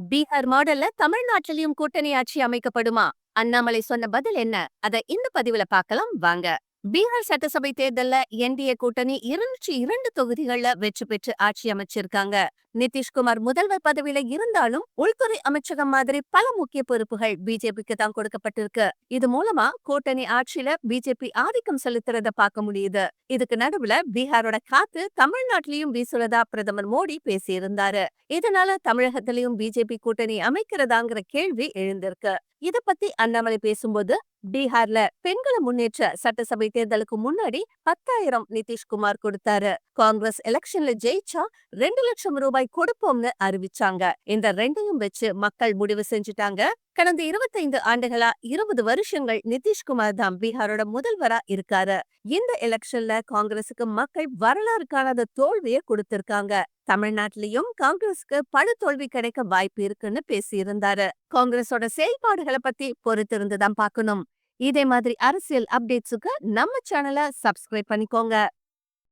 பீகார் மாடல்ல தமிழ்நாட்டிலையும் கூட்டணி ஆட்சி அமைக்கப்படுமா? அண்ணாமலை சொன்ன பதில் என்ன? அத இந்த பதிவுல பார்க்கலாம். வாங்க. பீகார் சட்டசபை தேர்தல்ல என்டிஏ கூட்டணி இருநூற்றி இரண்டு தொகுதிகள்ல வெற்றி பெற்று ஆட்சி அமைச்சிருக்காங்க. நிதிஷ்குமார் முதல்வர் பதவியில இருந்தாலும் உள்துறை அமைச்சகம் மாதிரி பல முக்கிய பொறுப்புகள் பிஜேபிக்கு தான் கொடுக்கப்பட்டிருக்கு. இது மூலமா கூட்டணி ஆட்சியில பிஜேபி ஆதிக்கம் செலுத்துறத பார்க்க முடியுது. இதுக்கு நடுவுல பீகாரோட காத்து தமிழ்நாட்டிலையும் வீசுறதா பிரதமர் மோடி பேசியிருந்தாரு. இதனால தமிழகத்திலையும் பிஜேபி கூட்டணி அமைக்கிறதாங்கிற கேள்வி எழுந்திருக்கு. இத பத்தி அண்ணாமலை பேசும்போது பீகார்ல பெண்களை முன்னேற்ற சட்டசபை தேர்தலுக்கு முன்னாடி பத்தாயிரம் நிதிஷ்குமார் கொடுத்தாரு. காங்கிரஸ் எலெக்ஷன்ல ஜெயிச்சா ரெண்டு லட்சம் ரூபாய் கொடுப்போம்னு அறிவிச்சாங்க. இந்த ரெண்டையும் வச்சு மக்கள் முடிவு செஞ்சுட்டாங்க. கடந்த இருபத்தைந்து ஆண்டுகளா இருபது வருஷங்கள் நிதிஷ்குமார் தான் பீகாரோட முதல்வரா இருக்காரு. இந்த எலெக்ஷன்ல காங்கிரசுக்கு மக்கள் வரலாறு காணாத தோல்வியை கொடுத்திருக்காங்க. தமிழ்நாட்டிலையும் காங்கிரஸுக்கு படு தோல்வி கிடைக்க வாய்ப்பு இருக்குன்னு பேசியிருந்தாரு. காங்கிரஸோட செயல்பாடுகளை பத்தி பொறுத்திருந்துதான் பார்க்கணும். இதே மாதிரி அரசியல் அப்டேட்ஸுக்கு நம்ம சேனலை சப்ஸ்கிரைப் பண்ணிக்கோங்க.